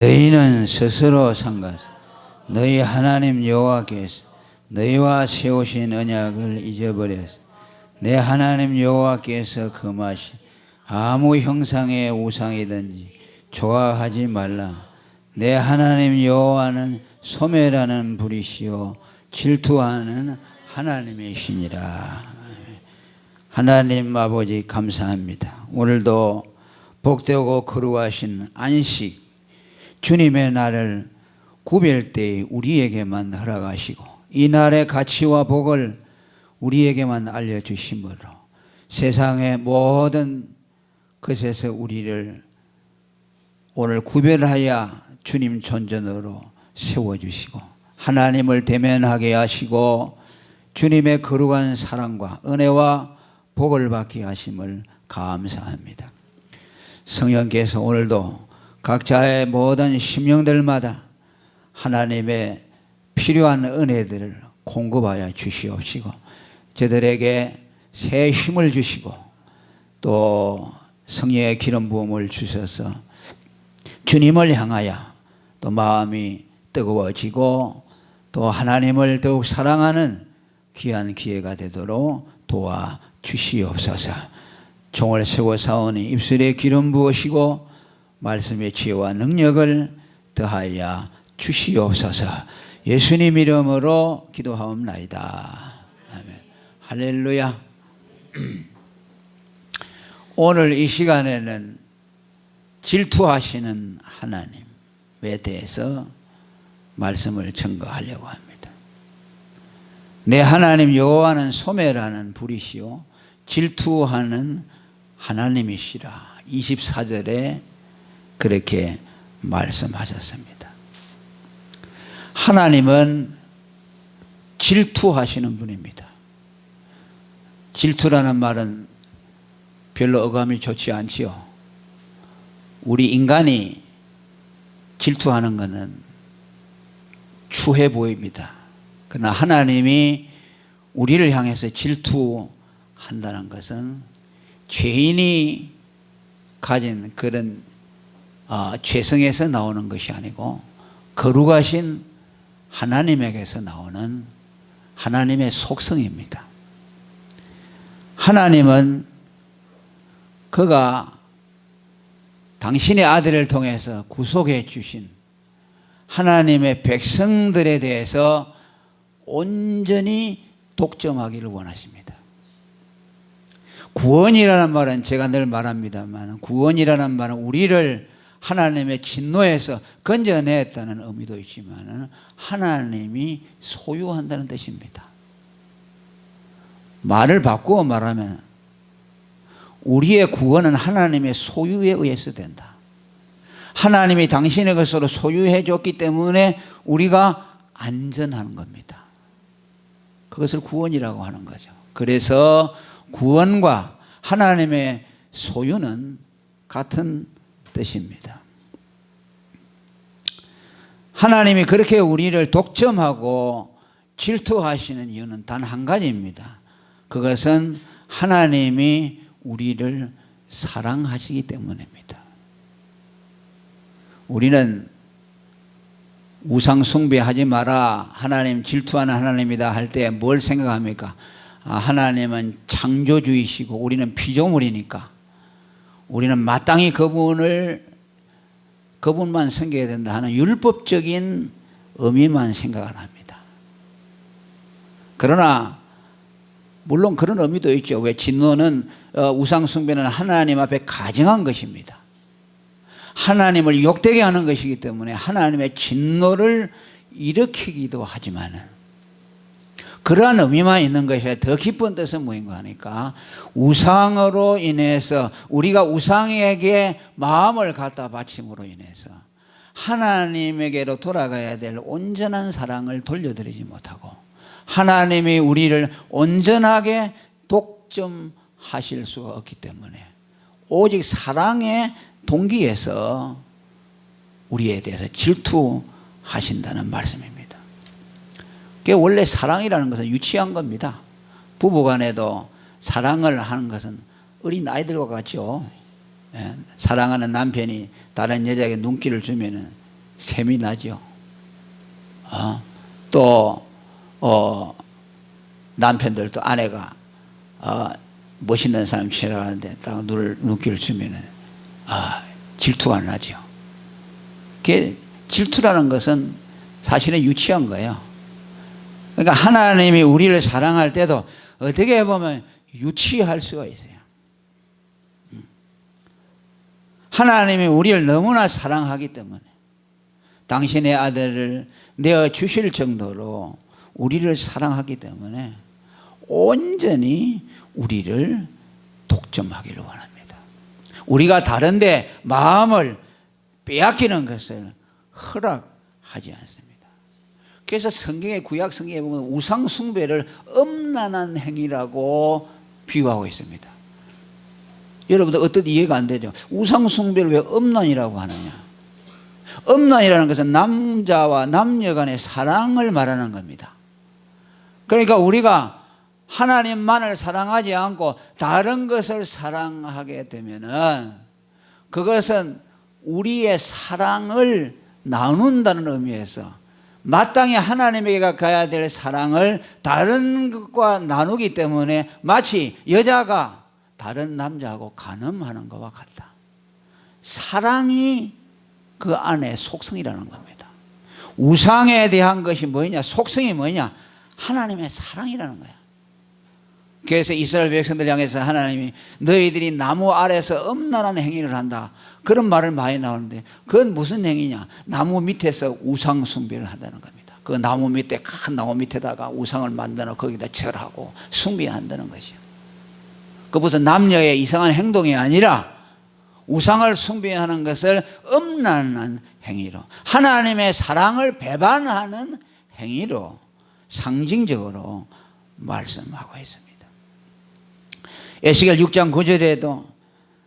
너희는 스스로 상가서 너희 하나님 여호와께서 너희와 세우신 언약을 잊어버려서 내 하나님 여호와께서 금하신 아무 형상의 우상이든지 좋아하지 말라. 내 하나님 여호와는 소매라는 불이시요 질투하는 하나님이시니라. 하나님 아버지 감사합니다. 오늘도 복되고 거룩하신 안식 주님의 날을 구별 때 우리에게만 허락하시고 이 날의 가치와 복을 우리에게만 알려주심으로 세상의 모든 것에서 우리를 오늘 구별하여 주님 존전으로 세워주시고 하나님을 대면하게 하시고 주님의 거룩한 사랑과 은혜와 복을 받게 하심을 감사합니다. 성령께서 오늘도 각자의 모든 심령들마다 하나님의 필요한 은혜들을 공급하여 주시옵시고 저들에게 새 힘을 주시고 또 성령의 기름 부음을 주셔서 주님을 향하여 또 마음이 뜨거워지고 또 하나님을 더욱 사랑하는 귀한 기회가 되도록 도와 주시옵소서. 종을 세고 사오니 입술에 기름 부으시고 말씀의 지혜와 능력을 더하여 주시옵소서. 예수님 이름으로 기도하옵나이다. 아멘. 할렐루야. 오늘 이 시간에는 질투하시는 하나님에 대해서 말씀을 증거하려고 합니다. 내 하나님 여호와는 소매라는 불이시요 질투하는 하나님이시라. 24절에 그렇게 말씀하셨습니다. 하나님은 질투하시는 분입니다. 질투라는 말은 별로 어감이 좋지 않지요. 우리 인간이 질투하는 것은 추해 보입니다. 그러나 하나님이 우리를 향해서 질투한다는 것은 죄인이 가진 그런 어, 죄성에서 나오는 것이 아니고 거룩하신 하나님에게서 나오는 하나님의 속성입니다. 하나님은 그가 당신의 아들을 통해서 구속해 주신 하나님의 백성들에 대해서 온전히 독점하기를 원하십니다. 구원이라는 말은 제가 늘 말합니다만 구원이라는 말은 우리를 하나님의 진노에서 건져냈다는 의미도 있지만 하나님이 소유한다는 뜻입니다. 말을 바꾸어 말하면 우리의 구원은 하나님의 소유에 의해서 된다. 하나님이 당신의 것으로 소유해 줬기 때문에 우리가 안전한 겁니다. 그것을 구원이라고 하는 거죠. 그래서 구원과 하나님의 소유는 같은 뜻입니다. 하나님이 그렇게 우리를 독점하고 질투하시는 이유는 단 한 가지입니다. 그것은 하나님이 우리를 사랑하시기 때문입니다. 우리는 우상 숭배하지 마라. 하나님 질투하는 하나님이다 할 때 뭘 생각합니까? 아, 하나님은 창조주이시고 우리는 피조물이니까 우리는 마땅히 그분을 그분만 섬겨야 된다 하는 율법적인 의미만 생각을 합니다. 그러나 물론 그런 의미도 있죠. 왜 진노는 어, 우상 숭배는 하나님 앞에 가증한 것입니다. 하나님을 욕되게 하는 것이기 때문에 하나님의 진노를 일으키기도 하지만은 그러한 의미만 있는 것이 더 깊은 뜻은 뭐인가 하니까 우상으로 인해서 우리가 우상에게 마음을 갖다 바침으로 인해서 하나님에게로 돌아가야 될 온전한 사랑을 돌려드리지 못하고 하나님이 우리를 온전하게 독점하실 수가 없기 때문에 오직 사랑의 동기에서 우리에 대해서 질투하신다는 말씀입니다. 그게 원래 사랑이라는 것은 유치한 겁니다. 부부간에도 사랑을 하는 것은 어린 아이들과 같죠. 예, 사랑하는 남편이 다른 여자에게 눈길을 주면은 셈이 나죠. 어? 또 어, 남편들도 아내가 어, 멋있는 사람 지나가는데 딱 눈을 눈길을 주면은 아 질투가 나죠. 그게 질투라는 것은 사실은 유치한 거예요. 그러니까 하나님이 우리를 사랑할 때도 어떻게 보면 유치할 수가 있어요. 음. 하나님이 우리를 너무나 사랑하기 때문에 당신의 아들을 내어 주실 정도로 우리를 사랑하기 때문에 온전히 우리를 독점하기를 원합니다. 우리가 다른데 마음을 빼앗기는 것을 허락하지 않습니다. 그래서 성경의 구약 성경에 보면 우상 숭배를 엄란한 행위라고 비유하고 있습니다. 여러분들 어떤 이해가 안 되죠? 우상 숭배를 왜 엄란이라고 하느냐? 엄란이라는 것은 남자와 남녀 간의 사랑을 말하는 겁니다. 그러니까 우리가 하나님만을 사랑하지 않고 다른 것을 사랑하게 되면은 그것은 우리의 사랑을 나눈다는 의미에서 마땅히 하나님에게 가야 될 사랑을 다른 것과 나누기 때문에 마치 여자가 다른 남자하고 간음하는 것과 같다. 사랑이 그 안에 속성이라는 겁니다. 우상에 대한 것이 뭐냐? 속성이 뭐냐? 하나님의 사랑이라는 거야. 그래서 이스라엘 백성들 향해서 하나님이 너희들이 나무 아래서 엄란한 행위를 한다. 그런 말을 많이 나오는데 그건 무슨 행위냐? 나무 밑에서 우상 숭배를 한다는 겁니다. 그 나무 밑에 큰 나무 밑에다가 우상을 만들어 거기다 절하고 숭배한다는 것이요. 그 무슨 남녀의 이상한 행동이 아니라 우상을 숭배하는 것을 엄란한 행위로 하나님의 사랑을 배반하는 행위로 상징적으로 말씀하고 있습니다. 에스겔 6장 9절에도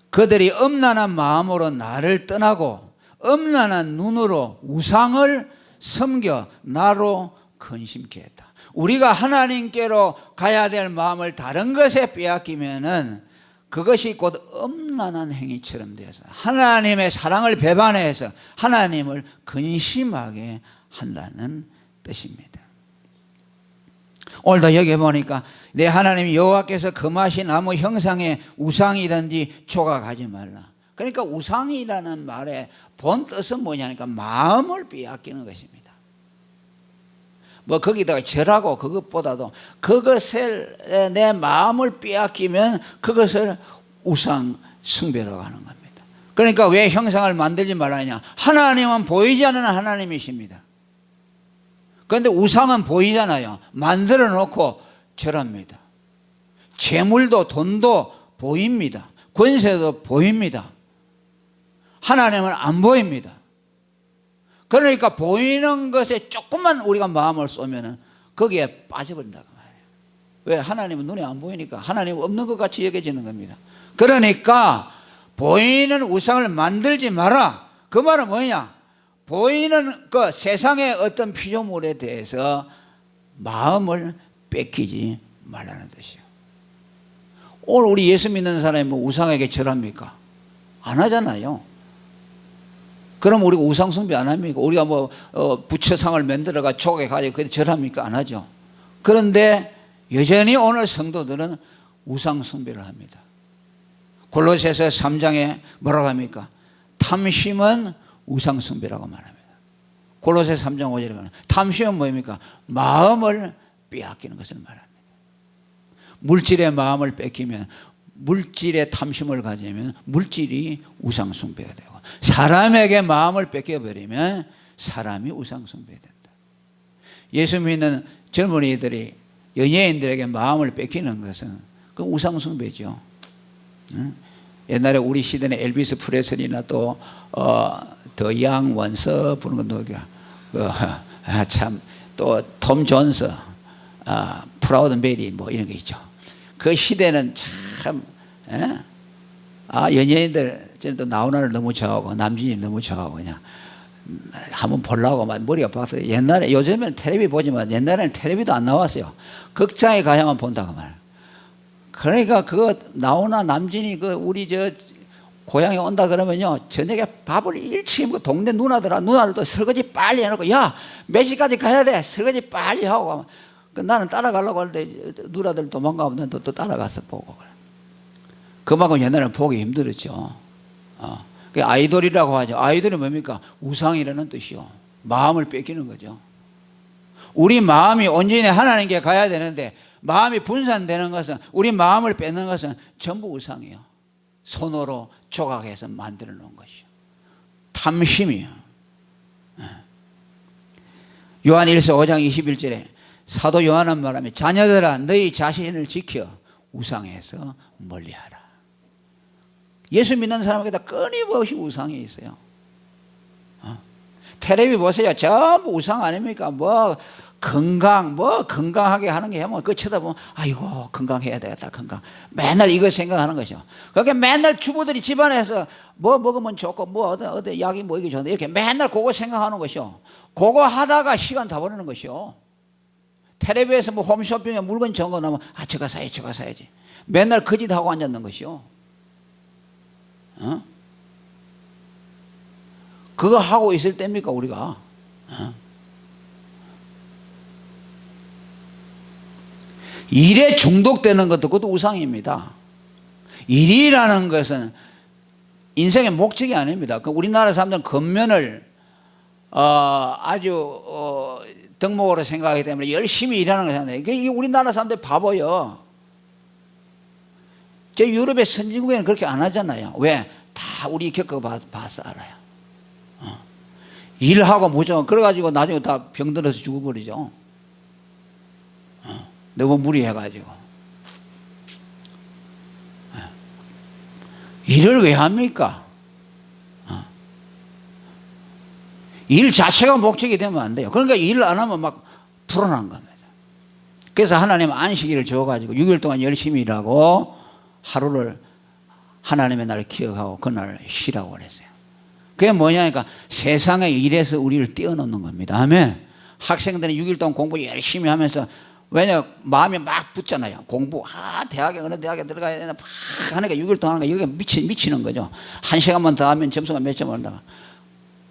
그들이 엄란한 마음으로 나를 떠나고 엄란한 눈으로 우상을 섬겨 나로 근심케 했다. 우리가 하나님께로 가야 될 마음을 다른 것에 빼앗기면은 그것이 곧 엄란한 행위처럼 되어서 하나님의 사랑을 배반해서 하나님을 근심하게 한다는 뜻입니다. 오늘도 여기 보니까 내 하나님 여호와께서 금하신 나무 형상의 우상이든지 조각하지 말라. 그러니까 우상이라는 말의 본 뜻은 뭐냐니까 마음을 빼앗기는 것입니다. 뭐 거기다가 절하고 그것보다도 그것을 내 마음을 빼앗기면 그것을 우상 숭배라고 하는 겁니다. 그러니까 왜 형상을 만들지 말라냐? 하나님은 보이지 않는 하나님이십니다. 그런데 우상은 보이잖아요. 만들어 놓고 절합니다. 재물도 돈도 보입니다. 권세도 보입니다. 하나님은 안 보입니다. 그러니까 보이는 것에 조금만 우리가 마음을 쏘면은 거기에 빠져버린다고 말이에요. 왜? 하나님은 눈에 안 보이니까 하나님 없는 것 같이 여겨지는 겁니다. 그러니까 보이는 우상을 만들지 마라. 그 말은 뭐냐? 보이는 그 세상의 어떤 피조물에 대해서 마음을 뺏기지 말라는 뜻이요. 오늘 우리 예수 믿는 사람이 뭐 우상에게 절합니까? 안 하잖아요. 그럼 우리가 우상 숭배 안 합니까? 우리가 뭐 어, 부처상을 만들어가 촉에 가지고 그 절합니까? 안 하죠. 그런데 여전히 오늘 성도들은 우상 숭배를 합니다. 골로새서 3장에 뭐라고 합니까? 탐심은 우상숭배라고 말합니다. 골로새 3장 5절에 가는 탐심은 뭐입니까? 마음을 빼앗기는 것을 말합니다. 물질의 마음을 뺏기면 물질의 탐심을 가지면 물질이 우상숭배가 되고 사람에게 마음을 뺏겨버리면 사람이 우상숭배된다. 예수 믿는 젊은이들이 연예인들에게 마음을 뺏기는 것은 그 우상숭배죠. 응? 옛날에 우리 시대는 엘비스 프레슬리나 또 어, 더양 원서 부르는 건 누구야? 그, 아, 참또 톰 존스, 아, 프라우드 메리 뭐 이런 거 있죠. 그 시대는 참 에? 아, 연예인들 또 나훈아를 너무 좋아하고 남진이 너무 좋아하고 그냥 한번 보려고 막 머리가 박서 옛날에 요즘에는 텔레비 보지만 옛날에는 텔레비도 안 나왔어요. 극장에 가야만 본다고 말. 그러니까 그거 나훈아 남진이 그 우리 저 고향에 온다 그러면요 저녁에 밥을 일찍 먹고 동네 누나들아 누나들도 설거지 빨리 해놓고 야 몇 시까지 가야 돼 설거지 빨리 하고 그 나는 따라가려고 하는데 누나들 도망가면 또, 또 따라가서 보고 그래. 그만큼 옛날에는 보기 힘들었죠. 어. 그 아이돌이라고 하죠. 아이돌이 뭡니까? 우상이라는 뜻이요. 마음을 뺏기는 거죠. 우리 마음이 온전히 하나님께 가야 되는데 마음이 분산되는 것은 우리 마음을 뺏는 것은 전부 우상이요. 손으로 조각해서 만들어 놓은 것이요. 탐심이요. 예. 요한 1서 5장 21절에 사도 요한은 말하면 자녀들아 너희 자신을 지켜 우상에서 멀리하라. 예수 믿는 사람에게 다 끊임없이 우상이 있어요. 어. 텔레비 보세요. 전부 우상 아닙니까? 뭐 건강, 뭐 건강하게 하는 게 하면 그 쳐다보면 아이고 건강해야 되겠다 건강. 맨날 이거 생각하는 거죠. 그렇게 맨날 주부들이 집안에서 뭐 먹으면 좋고 뭐 어디 어디 약이 뭐 이게 좋은데 이렇게 맨날 그거 생각하는 것이요. 그거 하다가 시간 다 보내는 것이요. 텔레비에서 뭐 홈쇼핑에 물건 나면 아 저거 사야지 저거 사야지. 맨날 그 짓 하고 앉았는 것이요. 어? 그거 하고 있을 때입니까 우리가? 어? 일에 중독되는 것도 그것도 우상입니다. 일이라는 것은 인생의 목적이 아닙니다. 그 우리나라 사람들은 겉면을 어, 아주 어, 덕목으로 생각하기 때문에 열심히 일하는 걸 생각해요. 이게 우리나라 사람들 바보요. 저 유럽의 선진국에는 그렇게 안 하잖아요. 왜? 다 우리 겪어봐서 알아요. 어. 일하고 무조건 그래가지고 나중에 다 병들어서 죽어버리죠. 어. 너무 무리해가지고. 어. 일을 왜 합니까? 어. 일 자체가 목적이 되면 안 돼요. 그러니까 일을 안 하면 막 불안한 겁니다. 그래서 하나님 안식일을 줘가지고 6일 동안 열심히 일하고 하루를 하나님의 날을 기억하고 그날을 쉬라고 그랬어요. 그게 뭐냐니까 세상의 일에서 우리를 떼어놓는 겁니다. 아멘. 학생들은 6일 동안 공부 열심히 하면서 왜냐 마음이 막 붙잖아요. 공부 아 대학에 어느 대학에 들어가야 되나 막 하니까 6일 동안 하니까 미치 미치는 거죠. 한 시간만 더 하면 점수가 몇 점 올라가.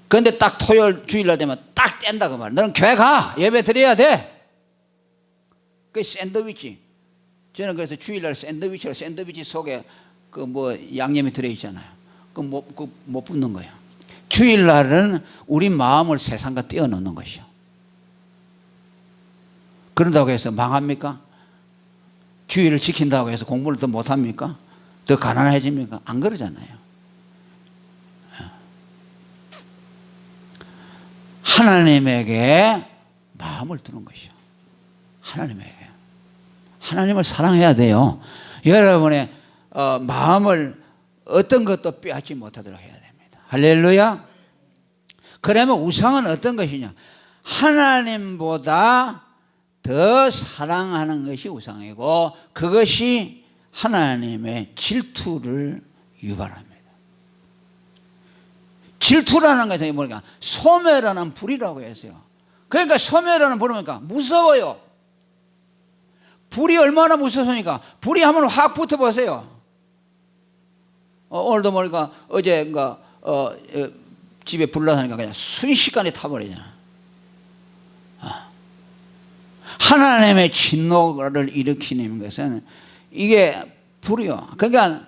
그런데 딱 토요일 주일날 되면 딱 뗀다 그 말. 너는 교회 가 예배 드려야 돼. 그 샌드위치. 저는 그래서 주일날 샌드위치를 샌드위치 속에 그 뭐 양념이 들어 있잖아요. 그못 그못 붙는 거예요. 주일날은 우리 마음을 세상과 떼어놓는 것이요. 그런다고 해서 망합니까? 주의를 지킨다고 해서 공부를 더 못합니까? 더 가난해집니까? 안 그러잖아요. 하나님에게 마음을 두는 것이요. 하나님에게. 하나님을 사랑해야 돼요. 여러분의 어, 마음을 어떤 것도 빼앗지 못하도록 해야 됩니다. 할렐루야. 그러면 우상은 어떤 것이냐? 하나님보다 더 사랑하는 것이 우상이고 그것이 하나님의 질투를 유발합니다. 질투라는 것은 뭐냐? 소멸하는 불이라고 했어요. 그러니까 소멸하는 불은 뭡니까? 무서워요. 불이 얼마나 무섭습니까? 불이 한번 확 붙어 보세요. 어, 오늘도 모르니까 어제가 어, 어, 집에 불나니까 그냥 순식간에 타버리잖아. 아. 하나님의 진노를 일으키는 것은 이게 불이요. 그러니까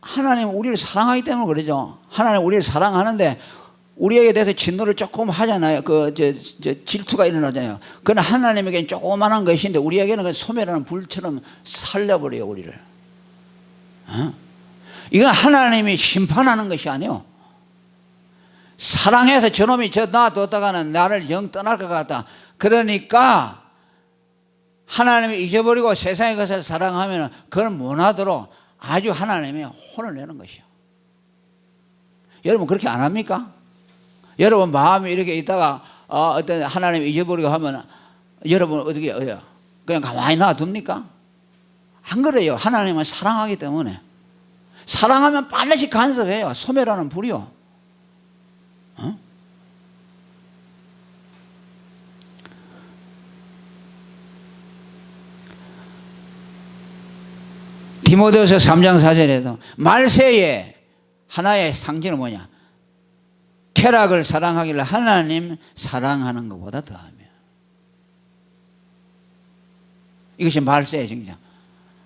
하나님 우리를 사랑하기 때문에 그러죠. 하나님 우리를 사랑하는데 우리에게 대해서 진노를 조금 하잖아요. 그, 저, 저 질투가 일어나잖아요. 그건 하나님에게는 조그만한 것인데 우리에게는 그 소멸하는 불처럼 살려버려요, 우리를. 어? 이건 하나님이 심판하는 것이 아니요. 사랑해서 저놈이 저 놔뒀다가는 나를 영 떠날 것 같다. 그러니까 하나님이 잊어버리고 세상의 것을 사랑하면 그걸 못하도록 아주 하나님이 혼을 내는 것이요. 여러분 그렇게 안 합니까? 여러분 마음이 이렇게 있다가 어, 떤 하나님 잊어버리고 하면 여러분 어떻게 해요? 그냥 가만히 놔둡니까? 안 그래요. 하나님을 사랑하기 때문에 사랑하면 반드시 간섭해요. 소멸하는 불이요. 어? 디모데후서 3장 4절에도 말세에 하나의 상징은 뭐냐? 쾌락을 사랑하길래 하나님 사랑하는 것보다 더하며 이것이 말세의 증장.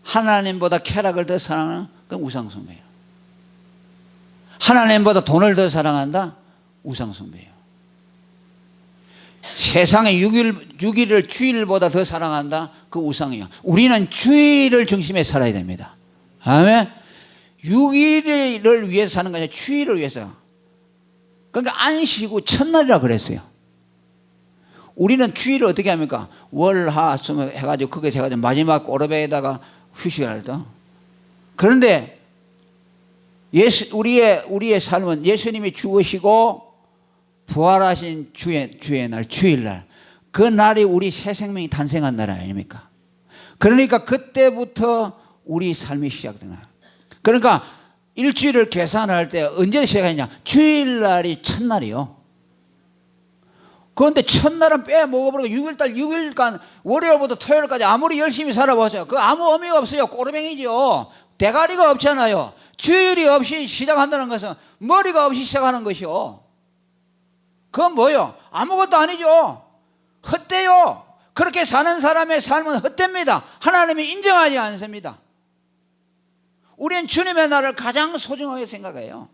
하나님보다 쾌락을 더 사랑하는 건 우상숭배예요. 하나님보다 돈을 더 사랑한다? 우상숭배예요. 세상의 6일, 6일을 주일보다 더 사랑한다? 그 우상이에요. 우리는 주일을 중심에 살아야 됩니다. 아멘? 6일을 위해서 사는 거 아니라 주일을 위해서. 그러니까 안식이고 첫날이라 그랬어요. 우리는 주일을 어떻게 합니까? 월, 하, 수 해가지고 그게 해가지고 마지막 꼬르베에다가 휴식을 하죠. 그런데 예수, 우리의, 우리의 삶은 예수님이 죽으시고 부활하신 주의, 주의 날, 주일날. 그 날이 우리 새 생명이 탄생한 날 아닙니까? 그러니까 그때부터 우리 삶이 시작되나. 그러니까 일주일을 계산할 때 언제 시작했냐? 주일날이 첫날이요. 그런데 첫날은 빼먹어버리고 6일달 6일간 월요일부터 토요일까지 아무리 열심히 살아보세요. 그 아무 의미가 없어요. 꼬르뱅이죠. 대가리가 없잖아요. 주일이 없이 시작한다는 것은 머리가 없이 시작하는 것이요. 그건 뭐요? 아무것도 아니죠. 헛되요. 그렇게 사는 사람의 삶은 헛됩니다. 하나님이 인정하지 않습니다. 우리는 주님의 날을 가장 소중하게 생각해요.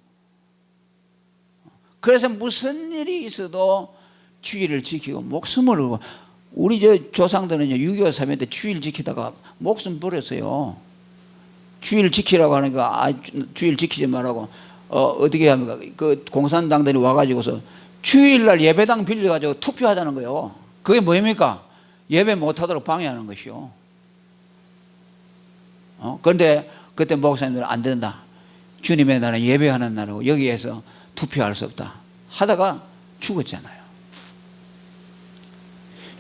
그래서 무슨 일이 있어도 주의를 지키고 목숨을 걸고 우리 저 조상들은요 6.25 사면 때 주일 지키다가 목숨 버렸어요. 주일 지키라고 하니까 아, 주일 지키지 말라고 어, 어떻게 합니까? 그 공산당들이 와가지고서 주일날 예배당 빌려가지고 투표하자는 거예요. 그게 뭐입니까? 예배 못하도록 방해하는 것이요. 어? 그런데 그때 목사님들은 안 된다. 주님의 날은 예배하는 날이고 여기에서 투표할 수 없다. 하다가 죽었잖아요.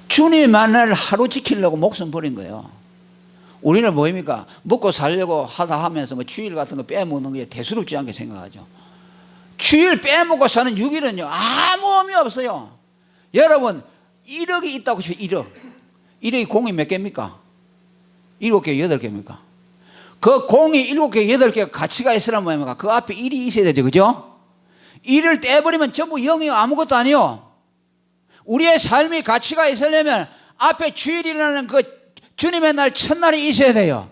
주님의 날 하루 지키려고 목숨 버린 거예요. 우리는 뭐입니까? 먹고 살려고 하다 하면서 뭐 주일 같은 거 빼먹는 게 대수롭지 않게 생각하죠. 주일 빼먹고 사는 6일은요, 아무 의미 없어요. 여러분, 1억이 있다고 쳐요, 1억. 1억이 공이 몇 개입니까? 7개, 8개입니까? 그 공이 7개, 8개가 가치가 있으란 뭐입니까? 그 앞에 1이 있어야 되죠, 그죠? 1을 떼버리면 전부 0이요, 아무것도 아니요. 우리의 삶이 가치가 있으려면 앞에 주일이라는 그 주님의 날 첫날이 있어야 돼요.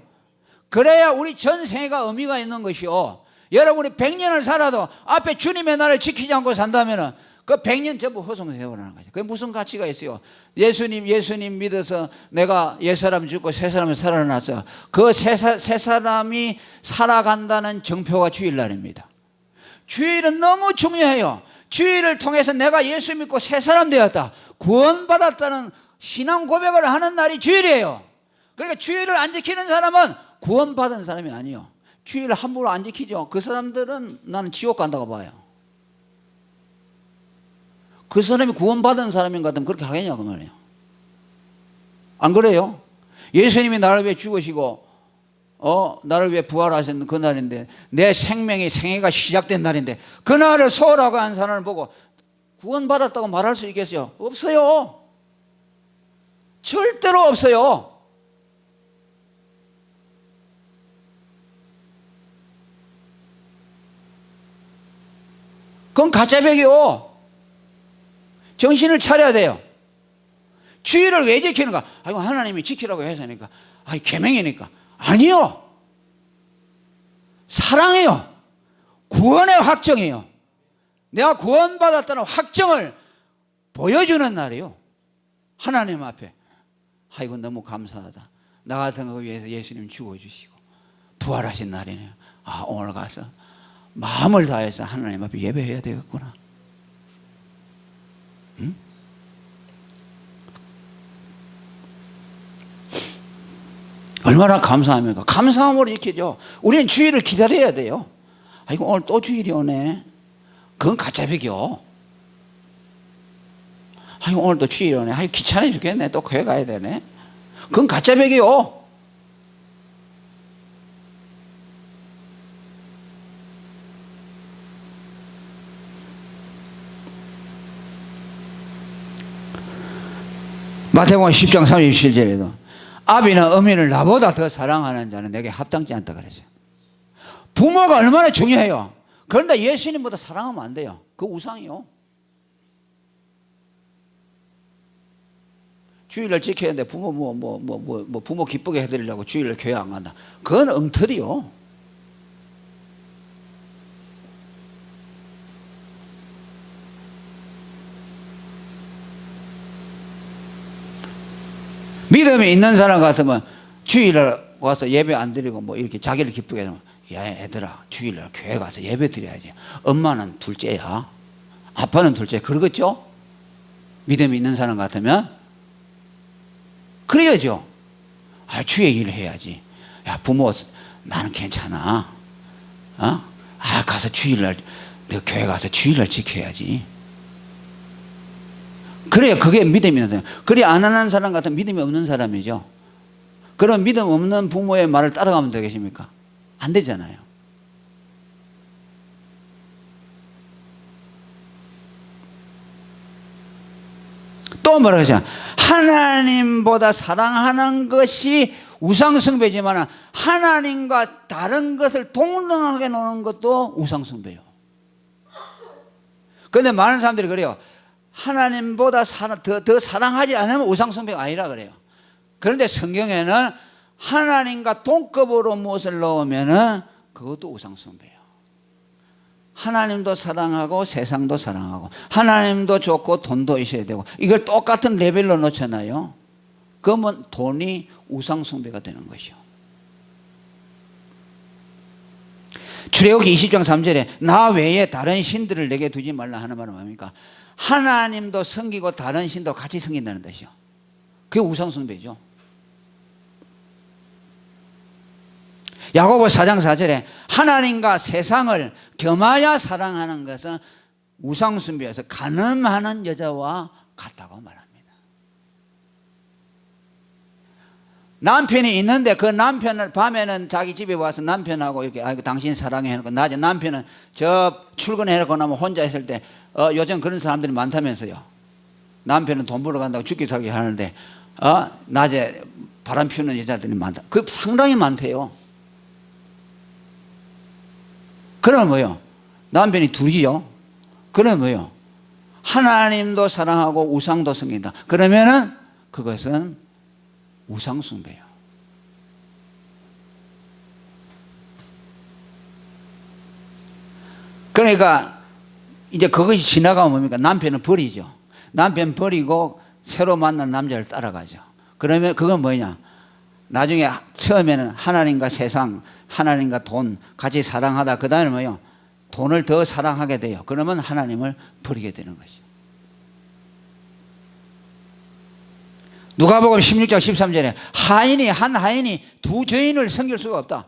그래야 우리 전생애가 의미가 있는 것이요. 여러분이 100년을 살아도 앞에 주님의 날을 지키지 않고 산다면 그 100년 전부 허송세월하는 거죠. 그게 무슨 가치가 있어요? 예수님, 예수님 믿어서 내가 옛사람 죽고 새 사람이 살아났어. 그새 사람이 살아간다는 정표가 주일날입니다. 주일은 너무 중요해요. 주일을 통해서 내가 예수 믿고 새 사람 되었다. 구원받았다는 신앙 고백을 하는 날이 주일이에요. 그러니까 주일을 안 지키는 사람은 구원받은 사람이 아니요. 주일을 함부로 안 지키죠. 그 사람들은 나는 지옥 간다고 봐요. 그 사람이 구원받은 사람인 것 같으면 그렇게 하겠냐고 말이에요. 안 그래요? 예수님이 나를 위해 죽으시고 어, 나를 위해 부활하신 그 날인데 내 생명의 생애가 시작된 날인데 그 날을 소홀하고 한 사람을 보고 구원받았다고 말할 수 있겠어요? 없어요. 절대로 없어요. 그건 가짜백이요. 정신을 차려야 돼요. 주의를 왜 지키는가? 아이고 하나님이 지키라고 해서니까. 아이 계명이니까. 아니요. 사랑해요. 구원의 확정이에요. 내가 구원받았다는 확정을 보여주는 날이에요. 하나님 앞에. 아이고 너무 감사하다. 나 같은 거 위해서 예수님 죽어주시고 부활하신 날이네요. 아 오늘 가서 마음을 다해서 하나님 앞에 예배해야 되겠구나. 응? 얼마나 감사합니까? 감사함으로 지키죠. 우리는 주일을 기다려야 돼요. 아이고 오늘 또 주일이 오네. 그건 가짜백이요. 아이고 오늘 또 주일이 오네. 아이고 귀찮아 죽겠네. 또 교회 가야 되네. 그건 가짜백이요. 마태복음 10장 37절에도 아비는 어미를 나보다 더 사랑하는 자는 내게 합당치 않다 그랬어요. 부모가 얼마나 중요해요. 그런데 예수님보다 사랑하면 안 돼요. 그 우상이요. 주일날 지켜야 되는데 부모 뭐뭐뭐 뭐 뭐 부모 기쁘게 해드리려고 주일날 교회 안 간다. 그건 엉터리요. 믿음이 있는 사람 같으면 주일날 와서 예배 안 드리고 뭐 이렇게 자기를 기쁘게 하면 야 애들아 주일날 교회 가서 예배 드려야지. 엄마는 둘째야. 아빠는 둘째. 그러겠죠? 믿음이 있는 사람 같으면? 그래야죠. 아 주의 일을 해야지. 야 부모 나는 괜찮아. 어? 아 가서 주일날 너 교회 가서 주일날 지켜야지 그래야 그게 믿음이 있는 사람. 그래 안 하는 사람 같은 믿음이 없는 사람이죠. 그런 믿음 없는 부모의 말을 따라가면 되겠습니까? 안 되잖아요. 또 뭐라 그러죠? 하나님보다 사랑하는 것이 우상숭배지만 하나님과 다른 것을 동등하게 노는 것도 우상숭배요. 그런데 많은 사람들이 그래요. 하나님보다 사랑, 더, 더 사랑하지 않으면 우상숭배가 아니라 그래요. 그런데 성경에는 하나님과 동급으로 무엇을 넣으면은 그것도 우상숭배예요. 하나님도 사랑하고 세상도 사랑하고 하나님도 좋고 돈도 있어야 되고 이걸 똑같은 레벨로 놓잖아요. 그러면 돈이 우상숭배가 되는 것이요. 출애굽기 20장 3절에 나 외에 다른 신들을 내게 두지 말라 하는 말은 뭡니까? 하나님도 섬기고 다른 신도 같이 섬긴다는 뜻이요. 그게 우상숭배죠. 야고보 4장 4절에 하나님과 세상을 겸하여 사랑하는 것은 우상숭배여서 가늠하는 여자와 같다고 말합니다. 남편이 있는데 그 남편을 밤에는 자기 집에 와서 남편하고 이렇게 아이고 당신 사랑해 해놓고 낮에 남편은 저 출근해 놓고 나면 혼자 있을 때 어, 요즘 그런 사람들이 많다면서요. 남편은 돈 벌어 간다고 죽기 살기 하는데 어, 낮에 바람 피우는 여자들이 많다. 그 상당히 많대요. 그러면 뭐요? 남편이 둘이요. 그러면 뭐요? 하나님도 사랑하고 우상도 섬긴다. 그러면은 그것은 우상숭배요. 그러니까 이제 그것이 지나가면 뭡니까? 남편은 버리죠. 남편 버리고 새로 만난 남자를 따라가죠. 그러면 그건 뭐냐? 나중에 처음에는 하나님과 세상, 하나님과 돈 같이 사랑하다 그 다음에 뭐요? 돈을 더 사랑하게 돼요. 그러면 하나님을 버리게 되는 것이죠. 누가복음 16장 13절에 하인이 한 하인이 두 주인을 섬길 수가 없다.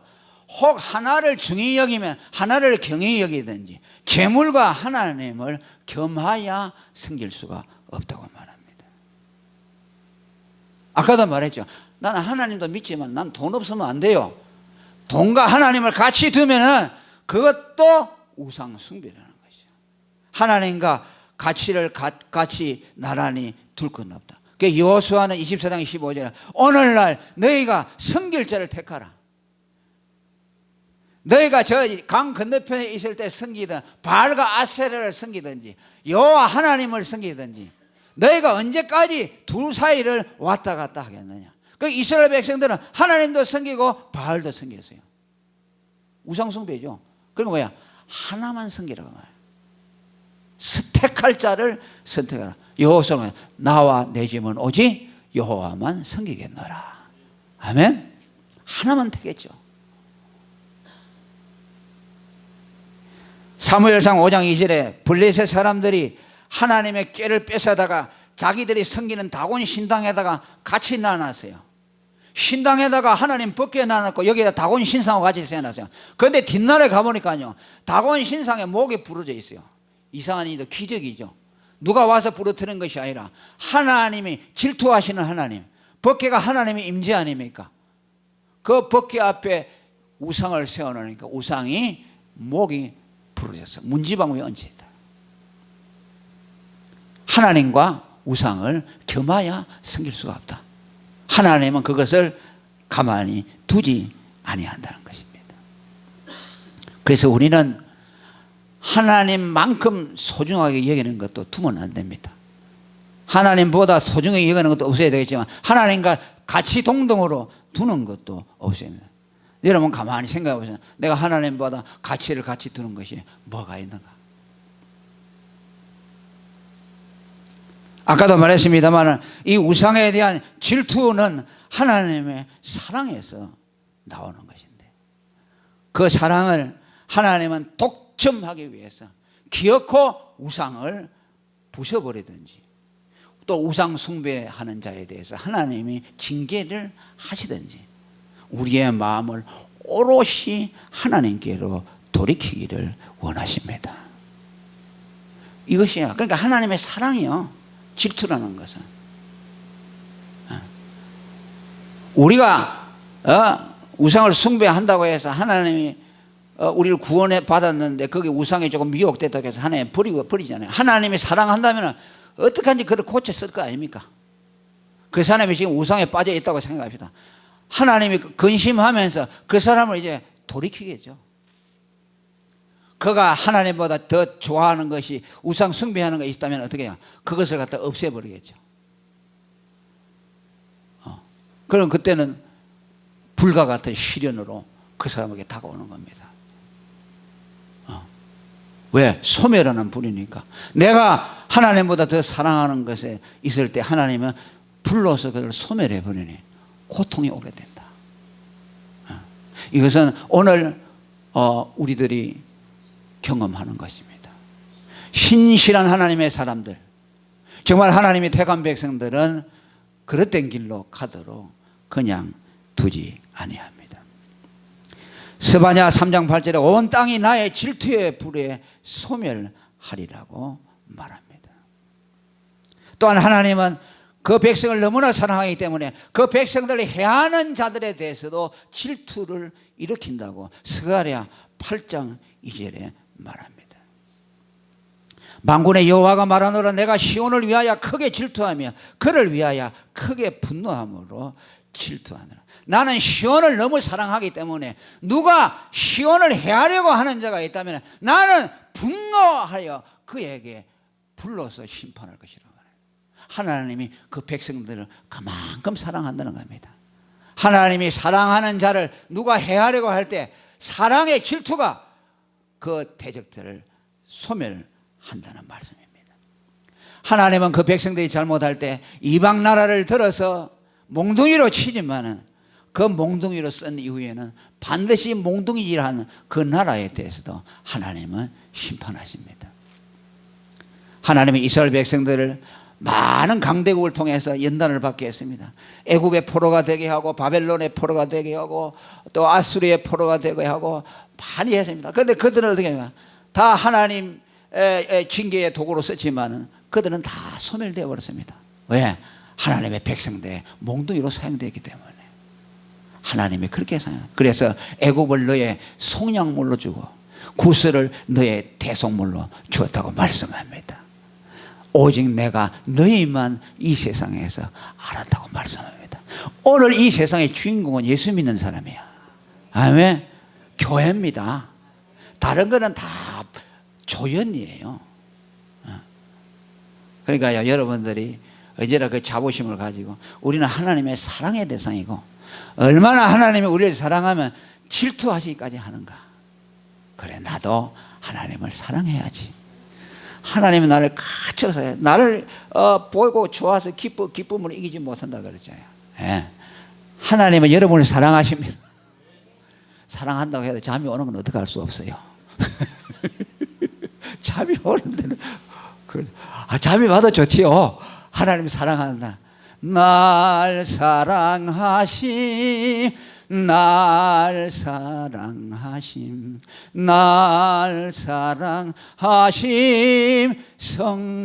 혹 하나를 중히 여기면 하나를 경히 여기든지 재물과 하나님을 겸하여 섬길 수가 없다고 말합니다. 아까도 말했죠. 나는 하나님도 믿지만 난 돈 없으면 안 돼요. 돈과 하나님을 같이 두면은 그것도 우상 숭배라는 것이죠. 하나님과 가치를 같이 나란히 둘 건 없다. 그 여호수아는 24장 15절에 오늘날 너희가 섬길 자를 택하라. 너희가 저 강 건너편에 있을 때 섬기든 바알과 아세라를 섬기든지 여호와 하나님을 섬기든지 너희가 언제까지 두 사이를 왔다 갔다 하겠느냐? 그 이스라엘 백성들은 하나님도 섬기고 바알도 섬겼어요. 우상 숭배죠. 그럼 뭐야? 하나만 섬기라고 말이야. 선택할 자를 선택하라. 여호수아는 나와 내 집은 오직 여호와만 섬기겠노라. 아멘. 하나만 되겠죠. 사무엘상 5장 2절에 블레셋 사람들이 하나님의 꾀를 뺏어다가 자기들이 섬기는 다곤 신당에다가 같이 나눴어요. 신당에다가 하나님 벗겨 놔놓고 여기다 다곤 신상하고 같이 세워놨어요. 그런데 뒷날에 가보니까요. 다곤 신상에 목이 부러져 있어요. 이상한 일도 기적이죠. 누가 와서 부러뜨린 것이 아니라 하나님이 질투하시는 하나님. 벗개가 하나님의 임재 아닙니까? 그 벗개 앞에 우상을 세워놓으니까 우상이 목이 부러졌어. 문지방위 얹혀있다. 하나님과 우상을 겸하여 섬길 수가 없다. 하나님은 그것을 가만히 두지 아니한다는 것입니다. 그래서 우리는 하나님만큼 소중하게 여기는 것도 두면 안 됩니다. 하나님보다 소중하게 여기는 것도 없어야 되겠지만 하나님과 같이 동등으로 두는 것도 없어야 됩니다. 여러분 가만히 생각해 보세요. 내가 하나님보다 가치를 같이 두는 것이 뭐가 있는가? 아까도 말했습니다만 이 우상에 대한 질투는 하나님의 사랑에서 나오는 것인데 그 사랑을 하나님은 독 점하기 위해서 기어코 우상을 부셔버리든지 또 우상 숭배하는 자에 대해서 하나님이 징계를 하시든지 우리의 마음을 오롯이 하나님께로 돌이키기를 원하십니다. 이것이야. 그러니까 하나님의 사랑이요. 질투라는 것은. 어. 우리가 어, 우상을 숭배한다고 해서 하나님이 어, 우리를 구원해 받았는데 거기 우상이 조금 미혹됐다고 해서 하나님 버리고 버리잖아요. 하나님이 사랑한다면 어떻게 하는지 그를 쓸거 아닙니까? 그 사람이 지금 우상에 빠져 있다고 생각합니다. 하나님이 근심하면서 그 사람을 이제 돌이키겠죠. 그가 하나님보다 더 좋아하는 것이 우상 숭배하는 것이 있다면 어떻게 해요? 그것을 갖다 없애버리겠죠. 어. 그럼 그때는 불과 같은 시련으로 그 사람에게 다가오는 겁니다. 어. 왜? 소멸하는 불이니까. 내가 하나님보다 더 사랑하는 것에 있을 때 하나님은 불로서 그를 소멸해 버리니 고통이 오게 된다. 어. 이것은 오늘 어, 우리들이 경험하는 것입니다. 신실한 하나님의 사람들, 정말 하나님이 택한 백성들은 그릇된 길로 가도록 그냥 두지 아니합니다. 스바냐 3장 8절에 온 땅이 나의 질투의 불에 소멸하리라고 말합니다. 또한 하나님은 그 백성을 너무나 사랑하기 때문에 그 백성들을 해하는 자들에 대해서도 질투를 일으킨다고 스가랴 8장 2절에 말합니다. 만군의 여호와가 말하노라 내가 시온을 위하여 크게 질투하며 그를 위하여 크게 분노함으로 질투하노라. 나는 시온을 너무 사랑하기 때문에 누가 시온을 해하려고 하는 자가 있다면 나는 분노하여 그에게 불러서 심판할 것이라고 말해요. 하나님이 그 백성들을 그만큼 사랑한다는 겁니다. 하나님이 사랑하는 자를 누가 해하려고 할 때 사랑의 질투가 그 대적들을 소멸한다는 말씀입니다. 하나님은 그 백성들이 잘못할 때 이방 나라를 들어서 몽둥이로 치지만은 그 몽둥이로 쓴 이후에는 반드시 몽둥이질한 그 나라에 대해서도 하나님은 심판하십니다. 하나님은 이스라엘 백성들을 많은 강대국을 통해서 연단을 받게 했습니다. 애굽의 포로가 되게 하고 바벨론의 포로가 되게 하고 또 아수리의 포로가 되게 하고 많이 했습니다. 그런데 그들은 어떻게 해요? 다 하나님 징계의 도구로 썼지만 그들은 다 소멸되어 버렸습니다. 왜? 하나님의 백성들의 몽둥이로 사용되었기 때문에 하나님이 그렇게 사용. 그래서 애굽을 너의 속량물로 주고 구슬을 너의 대속물로 주었다고 말씀합니다. 오직 내가 너희만 이 세상에서 알았다고 말씀합니다. 오늘 이 세상의 주인공은 예수 믿는 사람이야. 아멘. 교회입니다. 다른 거는 다 조연이에요. 어. 그러니까 여러분들이 어제라 그 자부심을 가지고 우리는 하나님의 사랑의 대상이고 얼마나 하나님이 우리를 사랑하면 질투하시기까지 하는가. 그래 나도 하나님을 사랑해야지. 하나님은 나를 갖춰서 나를 어, 보고 좋아서 기쁨, 기쁨을 이기지 못한다 그러잖아요. 예. 하나님은 여러분을 사랑하십니다. 사랑한다고 해도 잠이 오는 건 어떻게 할 수 없어요. 잠이 오는 데는 그, 아, 잠이 와도 좋지요. 하나님 사랑한다. 날 사랑하심 날 사랑하심 날 사랑하심 성경에서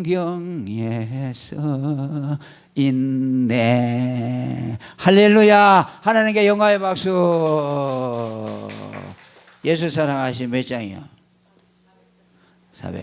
있네 할렐루야 하나님께 영광의 박수 예수 사랑하심 몇 장이요? 400